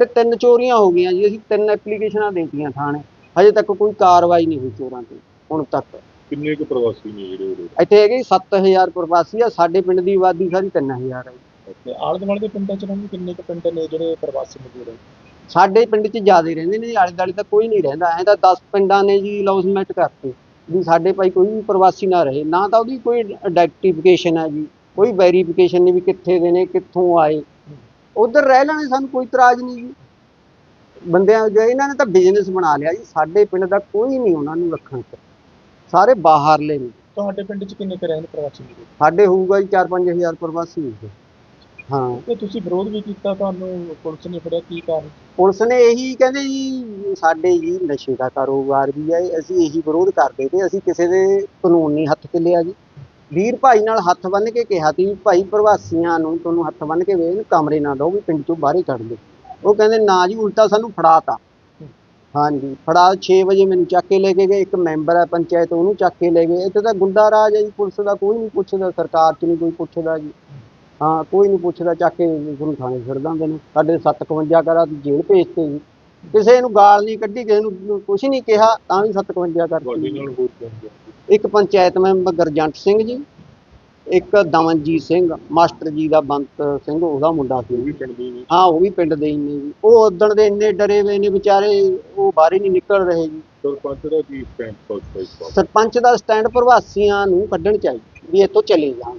ਸਾਡੇ ਤਿੰਨ ਚੋਰੀਆਂ ਹੋ ਗਈਆਂ ਜੀ ਅਸੀਂ ਤਿੰਨ ਐਪਲੀਕੇਸ਼ਨਾਂ ਦੇਤੀਆਂ ਥਾਣੇ। ਹਜੇ ਤੱਕ ਕੋਈ ਕਾਰਵਾਈ ਨਹੀਂ ਹੋਈ ਚੋਰਾਂ ਤੇ ਹੁਣ ਤੱਕ। ਕਿੰਨੇ ਕੁ ਪ੍ਰਵਾਸੀ ਨੇ ਜਿਹੜੇ ਉਰੇ ਇੱਥੇ ਹੈਗੇ 7000 ਪ੍ਰਵਾਸੀ ਆ ਸਾਡੇ ਪਿੰਡ ਦੀ ਆਬਾਦੀ ਸਾਰੀ 3000 ਹੈ। ਤੇ ਆਲੇ ਦੁਆਲੇ ਦੇ ਪਿੰਡਾਂ ਚ ਰਹਿੰਦੇ ਕਿੰਨੇ ਕੁ ਪਿੰਡ ਨੇ ਜਿਹੜੇ ਪ੍ਰਵਾਸੀ ਮਜ਼ਦੂਰ ਹੈ ਸਾਡੇ ਪਿੰਡ 'ਚ ਜ਼ਿਆਦਾ ਰਹਿੰਦੇ ਨੇ ਜੀ, ਆਲੇ ਦੁਆਲੇ ਤਾਂ ਕੋਈ ਨਹੀਂ ਰਹਿੰਦਾ। ਐਂ ਤਾਂ 10 ਪਿੰਡਾਂ ਨੇ ਜੀ ਲੌਸਮੈਂਟ ਕਰਤੇ ਵੀ ਸਾਡੇ ਭਾਈ ਕੋਈ ਵੀ ਪ੍ਰਵਾਸੀ ਨਾ ਰਹੇ ਨਾ ਤਾਂ ਉਹਦੀ ਕੋਈ ਆਈਡੈਂਟੀਫਿਕੇਸ਼ਨ ਹੈ ਜੀ ਕੋਈ ਵੈਰੀਫਿਕੇਸ਼ਨ ਨਹੀਂ ਵੀ ਕਿੱਥੇ ਦੇ ਨੇ ਕਿੱਥੋਂ ਆਏ। ਉਧਰ ਰਹਿ ਲੈਣੇ ਸਾਨੂੰ ਕੋਈ ਇਤਰਾਜ਼ ਨਹੀਂ ਜੀ। ਬੰਦਿਆਂ ਜੋ ਇਹਨਾਂ ਨੇ ਤਾਂ ਬਿਜ਼ਨਸ ਬਣਾ ਲਿਆ ਜੀ। ਸਾਡੇ ਪਿੰਡ ਦਾ ਕੋਈ ਨਹੀਂ ਉਹਨਾਂ ਨੂੰ ਰੱਖਣ ਚ ਸਾਰੇ ਬਾਹਰਲੇ ਨੇ। ਤੁਹਾਡੇ ਪਿੰਡ ਚ ਕਿੰਨੇ ਕੁ ਰਹਿੰਦੇ ਪ੍ਰਵਾਸੀ ਸਾਡੇ ਹੋਊਗਾ ਜੀ 4-5000 ਪ੍ਰਵਾਸੀ ਹੋਊਗੇ। ਹਾਂ। ਤੇ ਤੁਸੀਂ ਵਿਰੋਧ ਵੀ ਕੀਤਾ ਤੁਹਾਨੂੰ? ਪੁਲਿਸ ਨੇ ਫੜਿਆ ਕੀ ਕਾਰਨ? ਪੁਲਿਸ ਨੇ ਇਹੀ ਕਹਿੰਦੇ ਜੀ ਸਾਡੇ ਜੀ ਨਸ਼ੇ ਦਾ ਕਾਰੋਬਾਰ ਵੀ ਹੈ ਅਸੀਂ ਇਹੀ ਵਿਰੋਧ ਕਰਦੇ ਤੇ ਅਸੀਂ ਕਿਸੇ ਦੇ ਕਾਨੂੰਨ ਨਹੀਂ ਹੱਥ 'ਚ ਲਿਆ ਜੀ। ਵੀਰ ਭਾਈ ਨਾਲ ਹੱਥ ਬੰਨ ਕੇ ਕਿਹਾ ਸੀ ਵੀ ਭਾਈ ਪ੍ਰਵਾਸੀਆਂ ਨੂੰ ਤੁਹਾਨੂੰ ਹੱਥ ਬੰਨ੍ਹ ਕੇ ਵੇਖ, ਕਮਰੇ ਨਾ ਦਿਓ, ਵੀ ਪਿੰਡ ਚੋਂ ਬਾਹਰ ਹੀ ਕੱਢ ਦਿਓ। ਉਹ ਕਹਿੰਦੇ, ਨਾ ਜੀ, ਉਲਟਾ ਸਾਨੂੰ ਫੜਾਤਾ। ਹਾਂਜੀ, ਫੜਾ 6 ਵਜੇ ਮੈਨੂੰ ਚੱਕ ਕੇ ਲੈ ਕੇ ਗਏ। ਇੱਕ ਮੈਂਬਰ ਹੈ ਪੰਚਾਇਤ, ਉਹਨੂੰ ਚੱਕ ਕੇ ਲੈ ਗਏ। ਇੱਥੇ ਤਾਂ ਗੁੰਡਾ ਰਾਜ ਹੈ ਜੀ, ਪੁਲਿਸ ਦਾ ਕੋਈ ਨਹੀਂ ਪੁੱਛਦਾ, ਸਰਕਾਰ 'ਚ ਨਹੀਂ ਕੋਈ ਪੁੱਛਦਾ ਜੀ। ਹਾਂ, ਕੋਈ ਨਹੀਂ ਪੁੱਛਦਾ, ਚੱਕ ਕੇ ਗੁਰੂ ਥਾਣੇ ਛੱਡ ਦਿੰਦੇ ਨੇ। ਸਾਡੇ 751 ਕਰਾ ਦੀ ਜੇਲ੍ਹ ਭੇਜਤੇ ਜੀ। ਕਿਸੇ ਨੂੰ ਗਾਲ ਨਹੀਂ ਕੱਢੀ, ਕਿਸੇ ਨੂੰ ਕੁਝ ਨਹੀਂ ਕਿਹਾ, ਤਾਂ ਵੀ 751 ਤੁਹਾਡੇ ਕਰਤੀ ਇੱਕ ਪੰਚਾਇਤ ਮੈਂਬਰ ਗਰਜੰਟ ਸਿੰਘ ਜੀ ਇੱਕ ਦਮਨਜੀਤ ਸਿੰਘ ਮਾਸਟਰ ਜੀ ਦਾ ਬੰਤ ਸਿੰਘ ਉਹਦਾ ਮੁੰਡਾ ਸੀ। ਵੀ ਪਿੰਡ ਦੇ ਨੇ। ਹਾਂ ਉਹ ਵੀ ਪਿੰਡ ਦੇ ਹੀ ਨੇ ਜੀ। ਉਹ ਉਦਣ ਦੇ ਇੰਨੇ ਡਰੇ ਹੋਏ ਨੇ ਵਿਚਾਰੇ ਉਹ ਬਾਹਰ ਹੀ ਨਹੀਂ ਨਿਕਲ ਰਹੇ ਜੀ। ਸਰਪੰਚ ਦਾ ਕੀ ਸਟੈਂਡ ਫਸਟ ਹੈ ਸਰਪੰਚ ਦਾ ਸਟੈਂਡ ਪ੍ਰਵਾਸੀਆਂ ਨੂੰ ਕੱਢਣ ਚਾਹੀਦਾ ਵੀ ਇੱਥੋਂ ਚਲੇ ਜਾਣ।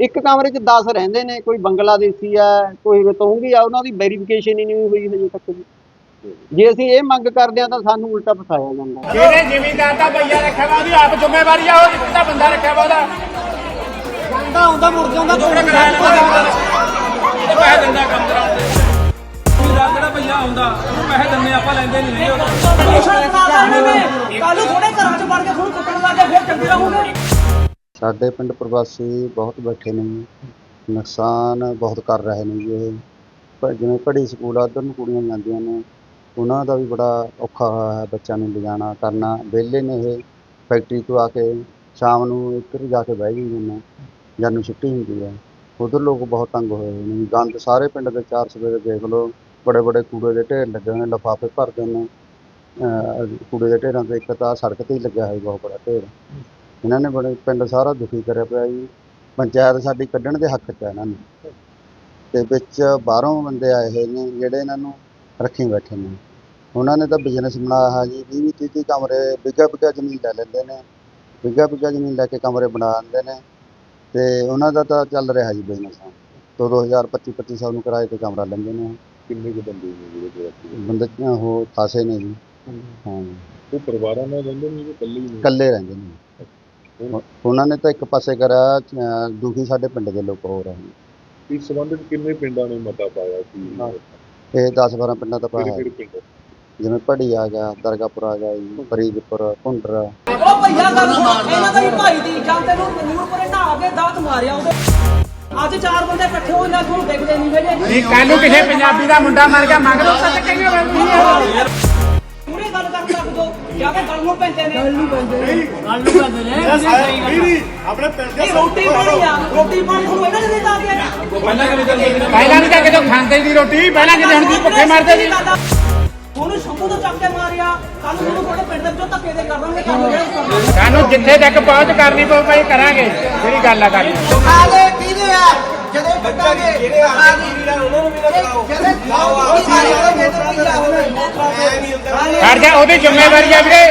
ਇੱਕ ਕਮਰੇ 'ਚ 10 ਰਹਿੰਦੇ ਨੇ ਕੋਈ ਬੰਗਲਾਦੇਸ਼ੀ ਆ ਕੋਈ ਰਤੋਂਗੀ ਆ ਉਹਨਾਂ ਦੀ ਵੈਰੀਫਿਕੇਸ਼ਨ ਹੀ ਨਹੀਂ ਹੋਈ ਹਜੇ ਤੱਕ ਜੀ ਜੇ ਅਸੀਂ ਇਹ ਮੰਗ ਕਰਦੇ ਆ ਤਾਂ ਸਾਨੂੰ ਉਲਟਾ ਫਸਾਇਆ ਜਾਂਦਾ ਜਿਹੜੇ ਜ਼ਿਮੀਂਦਾਰ ਦਾ ਭਈਆ ਰੱਖਿਆ ਵਾ ਉਹਦੀ ਆਪ ਜ਼ਿੰਮੇਵਾਰੀ ਆ ਉਹ ਜਿੱਥੇ ਦਾ ਬੰਦਾ ਰੱਖਿਆ ਵਾ ਉਹਦਾ? ਜਾਂਦਾ ਹੁੰਦਾ ਮੁੜ ਜਾਂਦਾ ਉਹਨੇ ਕਰਾਇਆ ਪੈਸੇ ਦਿੰਦਾ ਕੰਮ ਕਰਾਉਣ ਦੇ ਜ਼ਿਮੀਂਦਾਰ ਜਿਹੜਾ ਭਈਆ ਆਉਂਦਾ ਉਹਨੂੰ ਪੈਸੇ ਦਿੰਦੇ ਆਪਾਂ ਲੈਂਦੇ ਨਹੀਂ ਨਹੀਂ ਉਹ ਕਾਲੂ ਥੋੜੇ ਘਰਾਂ ਚ ਵੜ ਕੇ ਤੁਹਾਨੂੰ ਕੁੱਟਣ ਲੱਗੇ ਫਿਰ ਚੰਗੇ ਰਹੋਗੇ। ਸਾਡੇ ਪਿੰਡ ਪ੍ਰਵਾਸੀ ਬਹੁਤ ਬੈਠੇ ਨੇ ਜੀ। ਨੁਕਸਾਨ ਬਹੁਤ ਕਰ ਰਹੇ ਨੇ ਜੀ ਇਹ। ਪ- ਜਿਵੇਂ ਪੜ੍ਹੀ ਸਕੂਲ ਆ, ਉੱਧਰ ਨੂੰ ਕੁੜੀਆਂ ਜਾਂਦੀਆਂ ਨੇ, ਉਹਨਾਂ ਦਾ ਵੀ ਬੜਾ ਔਖਾ ਹੋਇਆ ਹੈ ਬੱਚਿਆਂ ਨੂੰ ਲਿਜਾਣਾ, ਕਰਨਾ। ਵਿਹਲੇ ਨੇ ਇਹ ਫੈਕਟਰੀ ਤੋਂ ਆ ਕੇ, ਸ਼ਾਮ ਨੂੰ ਇੱਧਰ ਜਾ ਕੇ ਬਹਿ ਜਾਂਦੇ ਨੇ, ਜਦ ਨੂੰ ਛੁੱਟੀ ਹੁੰਦੀ ਹੈ ਉੱਧਰ ਲੋਕ ਬਹੁਤ ਤੰਗ ਹੋਏ ਹੋਏ ਨੇ। ਗੰਦ ਸਾਰੇ ਪਿੰਡ ਦੇ ਚਾਰ ਸਵੇਰੇ ਦੇਖ ਲਓ, ਬੜੇ ਬੜੇ ਕੂੜੇ ਦੇ ਢੇਰ ਲੱਗੇ ਹੋਏ ਨੇ, ਲਿਫਾਫੇ ਭਰਦੇ ਨੇ। ਅਹ ਕੂੜੇ ਦੇ ਢੇਰਾਂ ਤੇ ਇੱਕ ਤਾਂ ਸੜਕ ਤੇ ਹੀ ਲੱਗਿਆ ਹੋਇਆ ਬਹੁਤ ਬੜਾ ਢੇਰ। ਇਹਨਾਂ ਨੇ ਬੜੇ ਪਿੰਡ ਸਾਰਾ ਦੁਖੀ ਕਰਿਆ ਪਿਆ ਜੀ। ਪੰਚਾਇਤ ਸਾਡੀ ਕੱਢਣ ਦੇ ਹੱਕ 'ਚ ਹੈ ਇਹਨਾਂ ਨੂੰ। ਤੇ ਵਿੱਚ ਬਾਹਰੋਂ ਬੰਦੇ ਆਏ ਹੋਏ ਨੇ ਜਿਹੜੇ ਇਹਨਾਂ ਨੂੰ ਰੱਖੀ ਬੈਠੇ ਨੇ। ਉਹਨਾਂ ਨੇ ਤਾਂ ਬਿਜ਼ਨਸ ਬਣਾਇਆ ਹੈ ਜੀ 20 30 30 ਕਮਰੇ ਬਿੱਗਾ ਬਿੱਗਾ ਜ਼ਮੀਨ ਲੈ ਲੈਂਦੇ ਨੇ। ਬਿੱਗਾ ਬਿੱਗਾ ਜ਼ਮੀਨ ਲੈ ਕੇ ਕਮਰੇ ਬਣਾ ਦਿੰਦੇ ਨੇ। ਤੇ ਉਹਨਾਂ ਦਾ ਤਾਂ ਚੱਲ ਰਿਹਾ ਜੀ ਬਿਜ਼ਨਸ ਦੋ ਦੋ ਹਜ਼ਾਰ 25 2500 ਨੂੰ ਕਿਰਾਏ ਤੇ ਕਮਰਾ ਲੈਂਦੇ ਨੇ। ਕਿੰਨੇ ਕੁ ਬੰਦੇ ਨੇ ਜਿਹੜੇ ਪ੍ਰਵਾਸੀ ਬੰਦੇ ਉਹ ਖਾਸੇ ਨੇ ਜੀ। ਹਾਂ। ਉਹ ਪਰਿਵਾਰਾਂ ਨਾਲ ਰਹਿੰਦੇ ਨੇ ਜਾਂ ਇਕੱਲੇ ਹੀ ਇਕੱਲੇ ਰਹਿੰਦੇ ਨੇ। ਉਹਨਾਂ ਨੇ ਤਾਂ ਇੱਕ ਪਾਸੇ ਕਰਿਆ ਅਹ ਦੁਖੀ ਸਾਡੇ ਪਿੰਡ ਦੇ ਲੋਕ ਹੋ ਰਹੇ ਨੇ ਇਸ ਸੰਬੰਧ ਵਿੱਚ ਕਿੰਨੇ ਪਿੰਡਾਂ ਨੇ ਮਤਾ ਪਾਇਆ ਸੀ? ਇਹ 10 12 ਪਿੰਡਾਂ ਦਾ ਪਾਇਆ। ਕਿਹੜੇ ਪਿੰਡ? ਜਿਵੇਂ ਪੜੀ ਆ ਗਿਆ ਦਰਗਾਪੁਰ ਆ ਗਿਆ ਜੀ ਫਰੀਦਪੁਰ ਭੁੰਡਰ। ਉਹ ਭਈਆ ਗੱਲ ਸੁਣ ਇਹਨਾਂ ਦਾ ਵੀ ਭਾਈ ਦੀ ਜਾਂ ਤੈਨੂੰ ਨੂਰਪੁਰੇ ਨਹਾ ਕੇ ਦਾਤ ਮਾਰਿਆ ਉਹਦੇ। ਅੱਜ ਚਾਰ ਬੰਦੇ ਇਕੱਠੇ ਹੋਏ ਨਾ ਤੁਹਾਨੂੰ ਦੇਖਦੇ ਨਹੀਂ ਵੇਲੇ ਨਹੀਂ ਕੱਲ ਨੂੰ ਕਿਸੇ ਪੰਜਾਬੀ ਦਾ ਮੁੰਡਾ ਮਰ ਗਿਆ ਮੰਗ ਲਓ ਤਾਂ ਚੱਕੇਗੇ ਬੰਦੀ ਪੂਰੀ ਗੱਲ ਕਰ ਸਕਦੇ ਹੋ ਜਾ ਕੇ ਗੱਲ ਨੂੰ ਪੈਂਦੇ ਨੇ ਗੱਲ ਨੂੰ ਪੈਂਦੇ ਆਪਣੇ ਪਿੰਡ ਨਹੀਂ ਰੋਟੀ ਪਾਣੀ ਆ ਰੋਟੀ ਪਾਣੀ ਤੁਹਾਨੂੰ ਇਹਨਾਂ ਨੇ ਦਿੱਤਾ ਗਿਆ ਪਹਿਲਾਂ ਨਹੀਂ ਤਾਂ ਕਿਤੇ ਖਾਂਦੇ ਦੀ ਰੋਟੀ ਪਹਿਲਾਂ ਕਿਤੇ ਹੁਣ ਦੀ ਭੁੱਖੇ ਮਰਦੇ ਸੀ ਉਹਨੂੰ ਸ਼ੰਭੂ ਤੋਂ ਚੱਕ ਕੇ ਮਾਰਿਆ ਕੱਲ ਨੂੰ ਤੁਹਾਨੂੰ ਤੁਹਾਡੇ ਪਿੰਡ ਦੇ ਵਿੱਚੋਂ ਧੱਕੇ ਦੇ ਕਰਨਗੇ ਕੰਮ ਜਿਹੜਾ ਕਰਨਾ ਸਾਨੂੰ ਜਿੱਥੇ ਤੱਕ ਪਹੁੰਚ ਕਰਨੀ ਪਊ ਭਾਈ ਕਰਾਂਗੇ ਜਿਹੜੀ ਗੱਲ ਆ ਕਰਨੀ ਆਲੇ ਕਿਹਦੇ ਆ ਜਦੋਂ ਕੱਟਾਂਗੇ ਜਿਹੜੇ ਆਲੇ ਵੀਰਾਂ ਉਹਨਾਂ ਨੂੰ ਵੀ ਨਾ ਕਰਾਓ ਜਦੋਂ ਖਾਓ ਕੀ ਸਾਰੇ ਉਹਦੇ ਖੇਤਰ ਕੀ ਆ ਹੋਵੇ ਕਰ ਜਾ ਉਹਦੀ ਜ਼ਿੰਮੇਵਾਰੀ ਆ ਵੀਰੇ